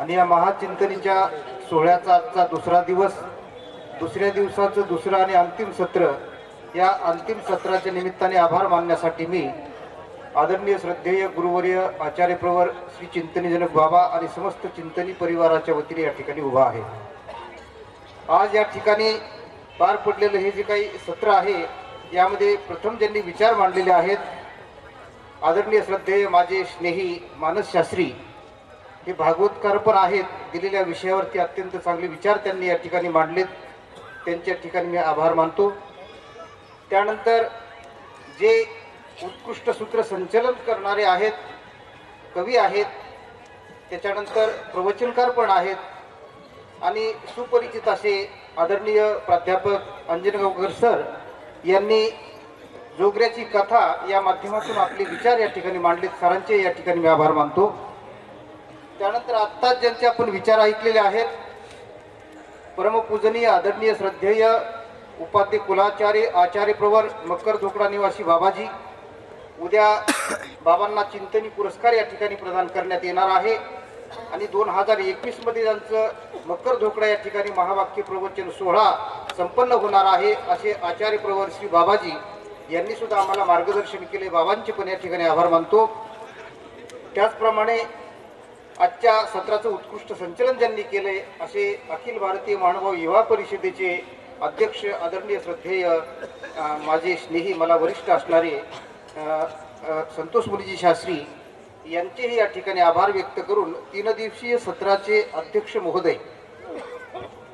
आणि या महाचिंतनीच्या सोहळ्याचा आजचा दुसरा दिवस दुसऱ्या दिवसाचं दुसरं आणि अंतिम सत्र या अंतिम सत्राच्या निमित्ताने आभार मानण्यासाठी मी आदरणीय श्रद्धेय गुरुवर्य आचार्य प्रवर श्री चिंतनीजनक बाबा आणि समस्त चिंतनी परिवाराच्या वतीने या ठिकाणी उभा आहे. आज या ठिकाणी पार पडलेलं हे जे काही सत्र आहे यामध्ये प्रथम ज्यांनी विचार मांडलेले आहेत आदरणीय श्रद्धेय माझे स्नेही मानसशास्त्री हे भागवतकार पण आहेत दिलेल्या विषयावरती अत्यंत चांगले विचार त्यांनी या ठिकाणी मांडलेत. त्यांच्या ठिकाणी मी आभार मानतो. त्यानंतर जे उत्कृष्ट सूत्र संचलन करणारे आहेत कवी आहेत त्याच्यानंतर प्रवचनकार पण आहेत आणि सुपरिचित असे आदरणीय प्राध्यापक अंजनगावकर सर यांनी जोगऱ्याची कथा या माध्यमातून आपले विचार या ठिकाणी मांडलेत. सरांचे या ठिकाणी मी आभार मानतो. त्यानंतर आत्ताच ज्यांचे आपण विचार ऐकलेले आहेत परमपूजनीय आदरणीय श्रद्धेय उपाध्य कुलाचार्य आचार्य प्रवर मकर धोकडा निवासी बाबाजी उद्या बाबांना चिंतनी पुरस्कार या ठिकाणी प्रदान करण्यात येणार आहे. आणि दोन हजार एकवीसमध्ये त्यांचं मकर धोकडा या ठिकाणी महावाक्य प्रवचन सोहळा संपन्न होणार आहे असे आचार्य प्रवर श्री बाबाजी यांनी सुद्धा आम्हाला मार्गदर्शन केले. बाबांचे पण या ठिकाणी आभार मानतो. त्याचप्रमाणे आजच्या सत्राचं उत्कृष्ट संचलन ज्यांनी केले असे अखिल भारतीय महानुभाव युवा परिषदेचे अध्यक्ष आदरणीय श्रद्धेय माझे स्नेही मला वरिष्ठ असणारे संतोष मुलीजी शास्त्री यांचेही या ठिकाणी आभार व्यक्त करून तीन दिवसीय सत्राचे अध्यक्ष महोदय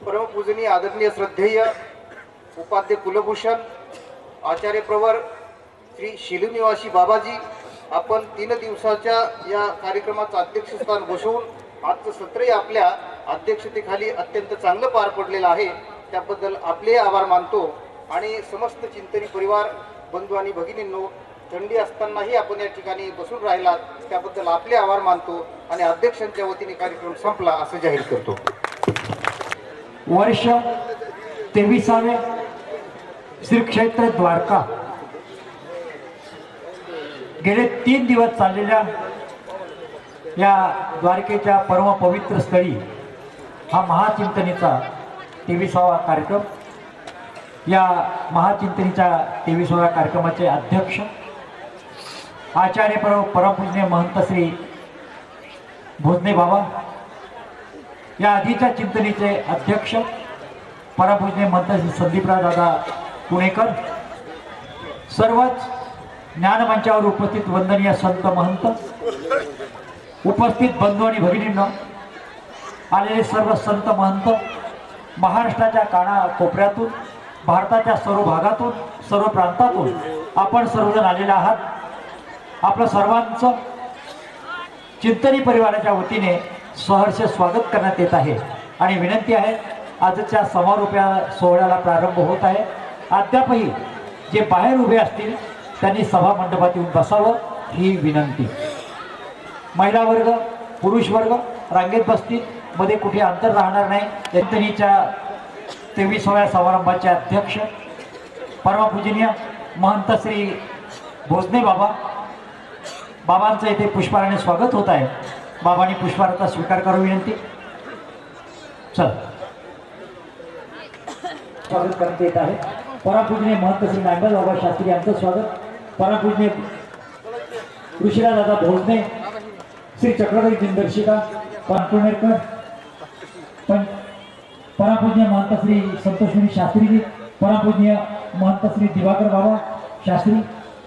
परमपूजनीय आदरणीय श्रद्धेय उपाध्य कुलभूषण आचार्य प्रवर श्री शिलुनिवासी बाबाजी आपण तीन दिवसाच्या या कार्यक्रमाचं अध्यक्षस्थान बसवून आजचं सत्रही आपल्या अध्यक्षतेखाली अत्यंत चांगलं पार पडलेलं आहे. त्याबद्दल आपले आभार मानतो. आणि समस्त चिंतनी परिवार बंधू आणि भगिनींनो थंडी असतानाही आपण या ठिकाणी बसून राहिलात. त्याबद्दल आपले आभार मानतो आणि अध्यक्षांच्या वतीने कार्यक्रम संपला असं जाहीर करतो. वर्ष तेविसावे श्री क्षेत्र द्वारका. गेले तीन दिवस चाललेल्या या द्वारकेच्या परम पवित्र स्थळी हा महाचिंतनेचा तेविसावा कार्यक्रम. या महाचिंतनेच्या तेविसाव्या कार्यक्रमाचे अध्यक्ष आचार्य परम परमपूजने महंत श्री भोजने बाबा या आधीच्या चिंतनेचे अध्यक्ष परमपूजने महंत श्री संदीपराव दादा पुणेकर सर्वच ज्ञानमंचावर उपस्थित वंदनीय संत महंत उपस्थित बंधू आणि भगिनींना आलेले सर्व संत महंत महाराष्ट्राच्या काना कोपऱ्यातून भारताच्या सर्व भागातून सर्व प्रांतातून आपण सर्वजण आलेले आहात. आपलं सर्वांचं चिंतनी परिवाराच्या वतीने सहर्ष स्वागत करण्यात येत आहे. आणि विनंती आहे आजच्या समारोप्या सोहळ्याला प्रारंभ होत आहे. अद्यापही जे बाहेर उभे असतील त्यांनी सभा मंडपात येऊन बसावं ही विनंती. महिला वर्ग पुरुष वर्ग रांगेत बसतील. मध्ये कुठे अंतर राहणार नाही. चिंतनीच्या तेवीसाव्या समारंभाचे अध्यक्ष परमपूजनीय महंत श्री भोजने बाबा. बाबांचं इथे पुष्पाराने स्वागत होत आहे. बाबांनी पुष्पाराचा स्वीकार करू विनंती. चल. स्वागत करण्यात येत आहे. परमपूजनीय महंत श्री नांदल बाबा शास्त्री यांचं स्वागत. परमपूजनीय ऋषीराज दादा भोजने श्री चक्रवर्ती दिनदर्शिका पानपुणेरकर. पण परमपूजनीय महंत श्री संतोषमुनी शास्त्रीजी परमपूजनीय महंत श्री दिवाकर बाबा शास्त्री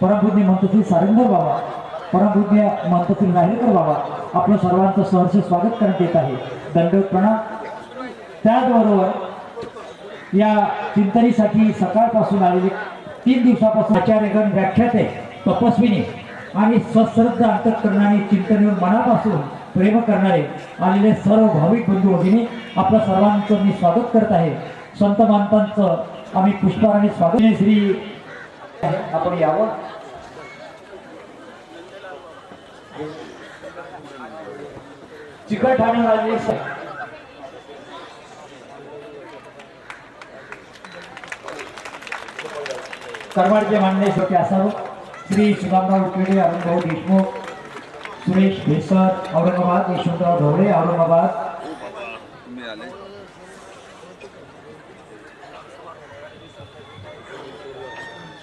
परमपूजनीय महंत श्री सारंगर बाबा परमपूजनीय महंत श्री राहेकर बाबा. आपलं सर्वांचं सहर्ष स्वागत करण्यात येत आहे. दंडवत प्रणाम. त्याचबरोबर या चिंतनीसाठी सकाळपासून आलेले तीन दिवसापासून आचार्यगण व्याख्याते तपस्विनी आणि स्वश्रद्ध अंतकरणाने चिंतनेवर मनापासून प्रेम करणारे आलेले सर्व भाविक बंधू भगिनी आपल्या सर्वांचं मी स्वागत करत आहे. संत मानतांचं आम्ही पुष्पाराने स्वागत श्री आपण यावं? चिकट ठाण्यावर आलेले सर्वांचे मान्य शेवटी असावं. श्री सुदामराव उकडे अरुणभाऊ देशमुख सुरेश भेसर औरंगाबाद यशवंतराव ढवळे औरंगाबाद.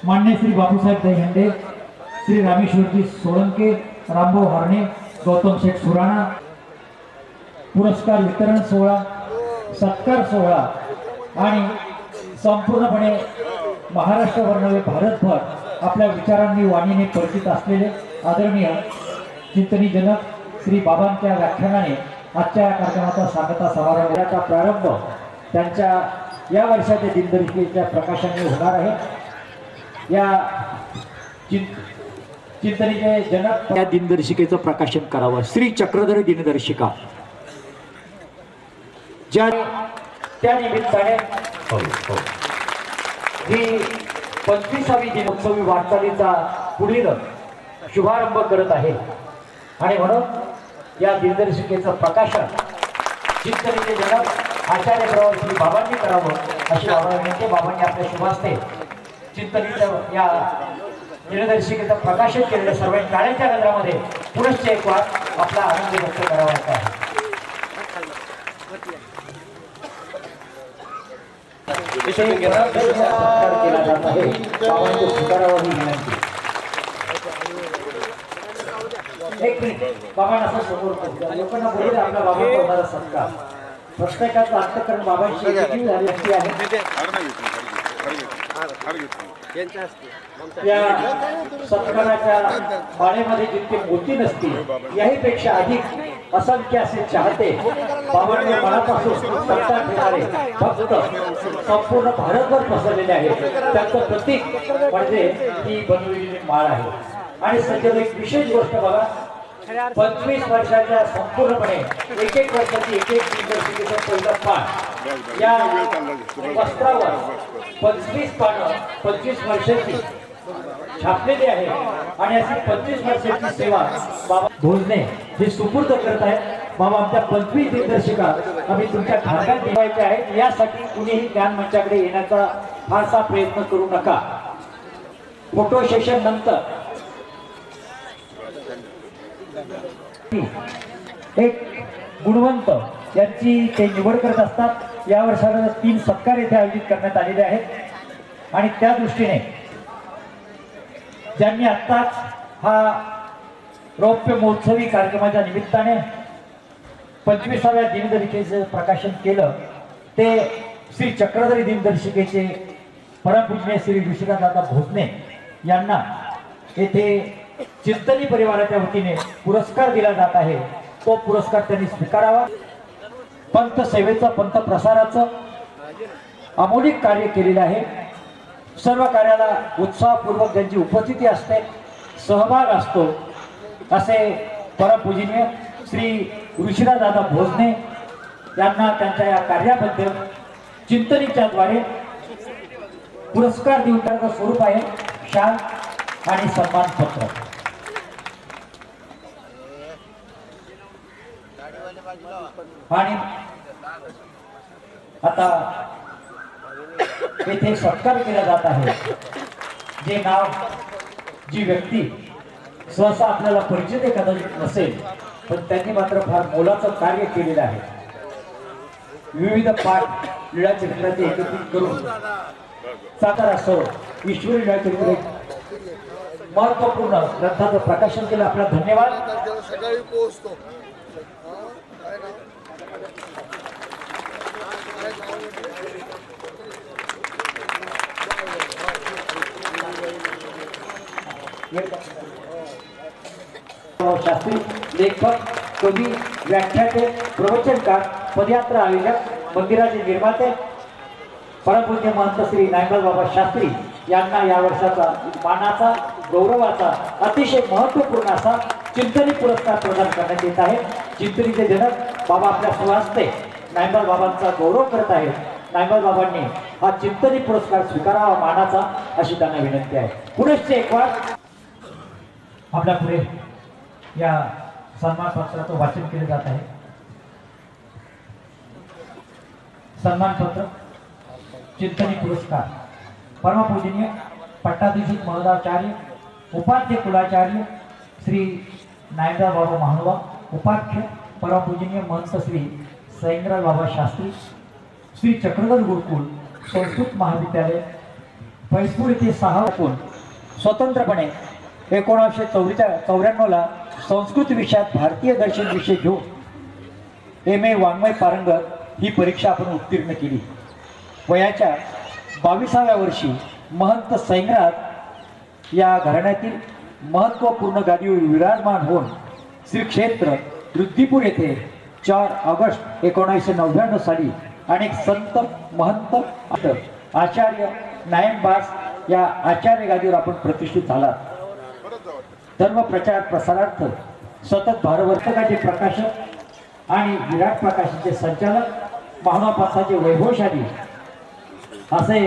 मान्य श्री बापूसाहेब दहीहंडे श्री रामेश्वरजी सोळंके रामभाऊ हरणे गौतम शेठ सुराणा पुरस्कार वितरण सोहळा सत्कार सोहळा आणि संपूर्णपणे महाराष्ट्रभर नव्हे भारतभर आपल्या विचारांनी वाणीने परिचित असलेले आदरणीय चिंतनी जनक श्री बाबांच्या व्याख्यानाने आजच्या या कार्यक्रमाचा सांगता समारंभाचा प्रारंभ त्यांच्या या वर्षाच्या दिनदर्शिकेच्या प्रकाशाने होणार आहे. या चिं- चिंतनीचे जनक या दिनदर्शिकेचं प्रकाशन करावं. श्री चक्रधर दिनदर्शिका. ज्या त्या निमित्ताने हो, हो. ही पंचवीसावी दिनोत्सवी वाटचालीचा पुढील शुभारंभ करत आहे. आणि म्हणून या दिनदर्शिकेचं प्रकाशन चिंतनेचे जनक आचार्य प्रवाह बाबांनी करावं अशी बाबा बाबांनी आपल्या शुभास्ते चिंतनेचं या दिनदर्शिकेचं प्रकाशन केलेल्या सर्व टाळ्याच्या गजरामध्ये पुनश्च एक वाट आपला आनंद व्यक्त करावा आहे विषयी गणपतीचा सत्कार केला जात आहे बाबांची स्वीकारावं ही विनंती एक मिनिट बाबांना असं समोर लोकांना बोलले आपला बाबा होणारा सत्कार. प्रत्येकाचं अंतकरण बाबांची झाली असती आहे? या नाही घेतली हार घेतली त्या सत्काराच्या बाळेमध्ये जितके मोती नसतील याहीपेक्षा अधिक असंख्य असे चाहते बाबांच्या मनापासून सत्ता घेणारे भक्त संपूर्ण भारतभर पसरलेले आहेत. त्याचं प्रतीक म्हणजे ही बनवलेली माळ आहे. आणि सध्या एक विशेष गोष्ट बघा पंचवीस वर्षाच्या संपूर्णपणे एक एक वर्षाची एक एक दिनदर्शिकेचं पहिलं पान या वस्त्रावर पंचवीस पानं पंचवीस वर्षाची छापलेली आहे. आणि अशी पंचवीस वर्षाची सेवा बाबा भोजने हे सुपूर्द करत आहेत बाबा आमच्या पंचवीस दिग्दर्शिका आम्ही तुमच्या भागात ठेवायच्या आहेत. यासाठी कुणीही ज्ञान मंचाकडे येण्याचा फारसा प्रयत्न करू नका. फोटो सेशन नंतर. एक गुणवंत यांची ते निवड करत असतात. या वर्षाला तीन सत्कार येथे आयोजित करण्यात आलेले आहेत. आणि त्या दृष्टीने ज्यांनी आत्ताच हा रौप्य महोत्सवी कार्यक्रमाच्या निमित्ताने पंचवीसाव्या दिनदर्शिकेचं प्रकाशन केलं ते श्री चक्रधरी दिनदर्शिकेचे परमपूजने श्री ऋषिकांतदादा भोसने यांना येथे चिंतनी परिवाराच्या वतीने पुरस्कार दिला जात आहे. तो पुरस्कार त्यांनी स्वीकारावा. पंत सेवेचं पंथ प्रसाराचं अमोलिक कार्य केलेलं आहे. सर्व कार्याला उत्साहपूर्वक त्यांची उपस्थिती असते सहभाग असतो असे परमपूजनीय श्री ऋषिराजदादा भोसने यांना त्यांच्या या कार्याबद्दल चिंतनीच्याद्वारे पुरस्कार देऊन स्वरूप आहे शाल आणि सन्मानपत्र. आणि आता येथे सत्कार केला जात आहे. जे नाव जी व्यक्ती सहसा आपल्याला परिचित कदाचित नसेल पण त्यांनी मात्र फार मोलाचं कार्य केलेलं आहे. विविध पाठ लीळा चरित्राचे एकत्रित करून सातारा सर ईश्वरी लीळा चरित्र महत्त्वपूर्ण ग्रंथाचं प्रकाशन केलं. आपला धन्यवाद. शास्त्री लेखक कवी व्याख्याते प्रवचनकार पदयात्रा आयोजक मंदिराचे निर्माते परमपूज्य महंत श्री नायमल बाबा शास्त्री यांना या वर्षाचा मानाचा गौरवाचा अतिशय महत्त्वपूर्ण असा चिंतनी पुरस्कार प्रदान करण्यात येत आहे. चिंतनीचे जनक बाबा आपल्या सुवास्ते नायमल बाबांचा गौरव करत आहेत. नायमल बाबांनी हा चिंतनी पुरस्कार स्वीकारावा मानाचा अशी त्यांना विनंती आहे. पुढेच एक वार आपल्या पुढे या सन्मान पत्राचं वाचन केले जात आहे. सन्मानपत्र चिंतनी पुरस्कार. परमपूजनीय पट्टाधीशित महोदाचार्य उपाध्य कुलाचार्य श्री नायदा बाबा महानुभाव उपाख्य परमपूजनीय महंत श्री सैंगराज बाबा शास्त्री श्री चक्रधर गुरुकुल संस्कृत महाविद्यालय फैजपूर येथे सहा कोण स्वतंत्रपणे एकोणीसशे चौऱ्या चौऱ्याण्णवला संस्कृत विषयात भारतीय दर्शन विषय घेऊन एम ए वाङ्मय पारंगत ही परीक्षा आपण उत्तीर्ण केली. वयाच्या बावीसाव्या वर्षी महंत सैंगराज या घराण्यातील महत्त्वपूर्ण गादीवर विराजमान होऊन श्री क्षेत्र रुद्दीपूर येथे चार ऑगस्ट एकोणीसशे नव्याण्णव साली अनेक संत महंत आचार्य नायमबास या आचार्य गादीवर आपण प्रतिष्ठित झाला धर्म प्रचार प्रसारार्थ सतत भारवर्तकाचे प्रकाशक आणि विराट प्रकाशाचे संचालक महानुभावाचे वैभवशाली असे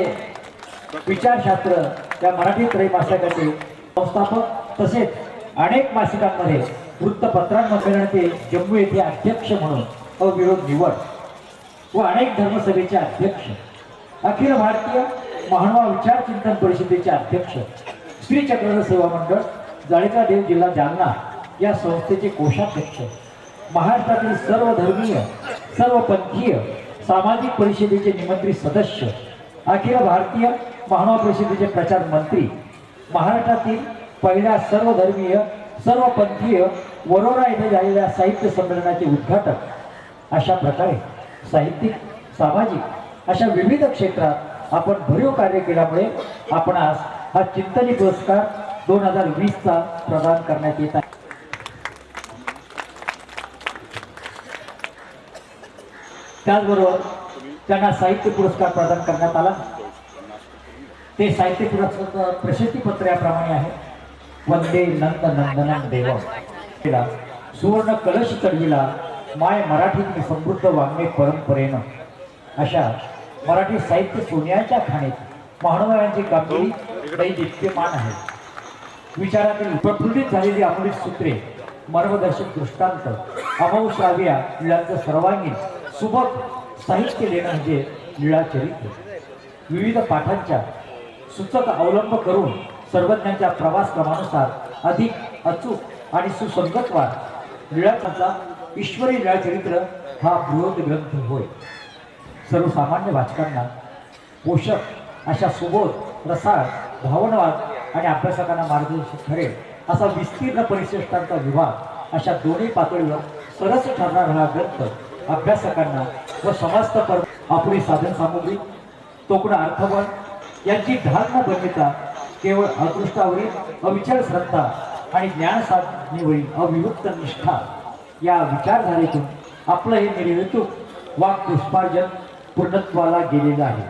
विचारशास्त्र या मराठी त्रैमासिकाचे संस्थापक तसेच अनेक मासिकांमध्ये वृत्तपत्रांमध्ये ते जम्मू येथे अध्यक्ष म्हणून अविरोध निवड व अनेक धर्मसभेचे अध्यक्ष. अखिल भारतीय महानुभा विचार चिंतन परिषदेचे अध्यक्ष श्री चक्रधर सेवा मंडळ जाळीचा देव जिल्हा जालना या संस्थेचे कोषाध्यक्ष महाराष्ट्रातील सर्व धर्मीय सर्व पंथीय सामाजिक परिषदेचे निमंत्रित सदस्य अखिल भारतीय महानवा परिषदेचे प्रचार मंत्री महाराष्ट्रातील पहिल्या सर्व धर्मीय सर्व पंथीय वरोरा येथे झालेल्या साहित्य संमेलनाचे उद्घाटक अशा प्रकारे साहित्यिक सामाजिक अशा विविध क्षेत्रात आपण भरीव कार्य केल्यामुळे आपण आज हा चिंतनी पुरस्कार दोन हजार वीसचा प्रदान करण्यात येत आहे. त्याचबरोबर त्यांना साहित्य पुरस्कार प्रदान करण्यात आला. ते साहित्य पुरस्कार प्रशस्तीपत्र याप्रमाणे आहे. वंदे नंद नंदनम देव तिला सुवर्ण कलश चढविला माय मराठीत समृद्ध वाङ्मय परंपरेनं अशा मराठी साहित्य सोन्याच्या खाणीत महानुभावांची कामगिरी दैदिप्यमान आहे विचारातील प्रफुल्लित झालेली अमृत सूत्रे मर्मदर्शक दृष्टांत अमौश्राव्या लिळांचं सर्वांगीण सुबक साहित्य लेणं म्हणजे लिळाचरित्र विविध पाठांच्या सूचक अवलंब करून सर्वज्ञांच्या प्रवास क्रमानुसार अधिक अचूक आणि सुसंगतवाद लीळाचा ईश्वरी निळाचरित्र हा बृहद ग्रंथ होय. सर्वसामान्य वाचकांना पोषक अशा सुबोध रसाळ भावनवाद आणि अभ्यासकांना मार्गदर्शक ठरेल असा विस्तीर्ण परिशिष्टांचा विभाग अशा दोन्ही पातळीवर सरस ठरणारा हा ग्रंथ अभ्यासकांना व समस्त पर आपली साधन सामुग्री तोकडा अर्थबळ यांची ढाल न बनविता केवळ अदृष्टावरील अविचल श्रद्धा आणि ज्ञान साधनेवरील अविमुक्त निष्ठा. या विचारधारेतून आपलं हे निर्हेतूक वाक पुष्पार्जन पूर्णत्वाला गेलेलं आहे.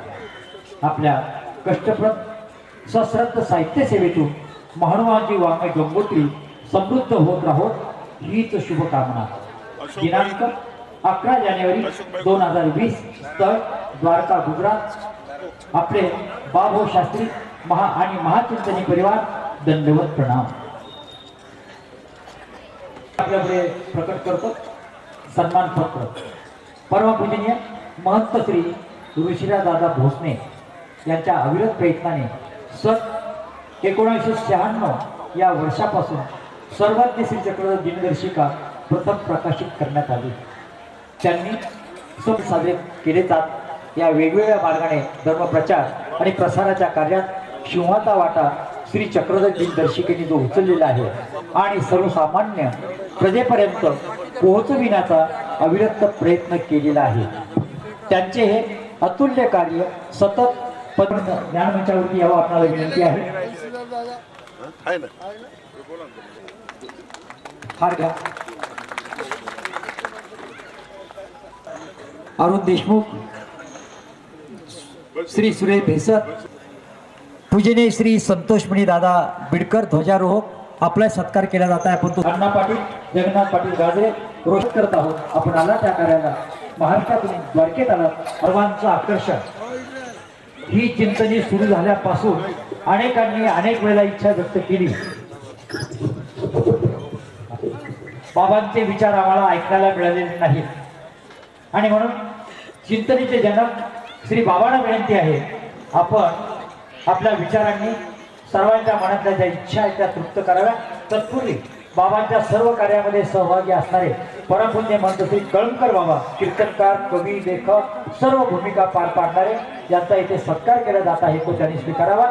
आपल्या कष्टप्रद सश्रद्ध साहित्य सेवेतून महानुभावांची वाङ्मय गंगोत्री समृद्ध होत राहोत हीच शुभकामना. दिनांक अकरा जानेवारी दोन हजार वीस स्थळ द्वारका गुजरात. आपले बाबो शास्त्री महा आणि महाचिंतनी परिवार दंडवत प्रणाम. आपल्याकडे प्रकट करतो सन्मान पत्र. परमपूजनीय महंत श्री ऋषिराज दादा भोसने यांच्या अविरत प्रयत्नाने सन एकोणीसशे शहाण्णव या वर्षापासून सर्वाज्ञ श्री चक्र दिनदर्शिका प्रथम प्रकाशित करण्यात आली. त्यांनी सण साजरे केले जात. या वेगवेगळ्या मार्गाने धर्मप्रचार आणि प्रसाराच्या कार्यात सिंहाचा वाटा श्री चक्रधर दिनदर्शिकेने जो उचललेला आहे आणि सर्वसामान्य प्रजेपर्यंत पोहोचविण्याचा अविरत प्रयत्न केलेला आहे. त्यांचे हे अतुल्य कार्य सतत पद ज्ञानमंचावरती यावं आपणाला विनंती आहे. फार घ्या. अरुण देशमुख श्री सुरेश भेसर पूजनीय श्री संतोषमणी दादा बिडकर ध्वजारोहक आपला सत्कार केला जात आहे. आपण तो अण्णा पाटील जगन्नाथ पाटील गाजरे रोष करत आहोत. आपण आला त्या कार्याला. महाराष्ट्रातून द्वारकेत आला. सर्वांचं आकर्षण. ही चिंतनी सुरू झाल्यापासून अनेकांनी अनेक वेळेला इच्छा व्यक्त केली. बाबांचे विचार आम्हाला ऐकायला मिळालेले नाहीत. आणि म्हणून चिंतनेचे जनक श्री बाबांना विनंती आहे आपण आपल्या विचारांनी सर्वांच्या मनातल्या ज्या इच्छा आहेत त्या तृप्त कराव्या. तत्पूर्वी बाबांच्या सर्व कार्यामध्ये सहभागी असणारे परमपुण्य महंत श्री कळमकर बाबा कीर्तनकार कवी लेखक सर्व भूमिका पार पाडणारे यांचा इथे सत्कार केला जात आहे तो त्यांनी स्वीकारावा.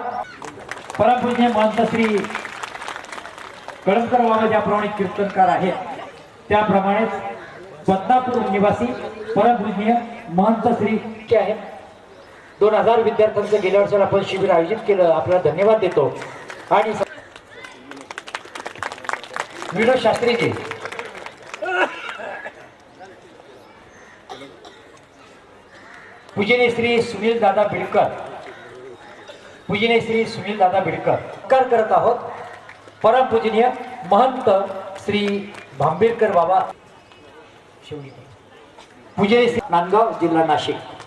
परमपुण्य महंत श्री कळमकर बाबा ज्याप्रमाणे कीर्तनकार आहेत त्याप्रमाणेच बदनापूर निवासी परमपुण्य महंत श्री के आहेत. दोन हजार विद्यार्थ्यांचं गेल्या वर्षाला आपण शिबिर आयोजित केलं. आपल्याला धन्यवाद देतो. आणि विनोद शास्त्रीजी. पूजनीय श्री सुनील दादा बिडकर पूजनीय श्री सुनील दादा बिडकर कर करत आहोत. परमपूजनीय महंत श्री भांबेडकर बाबा. शिवणी पूजनीय श्री नांदगाव जिल्हा नाशिक.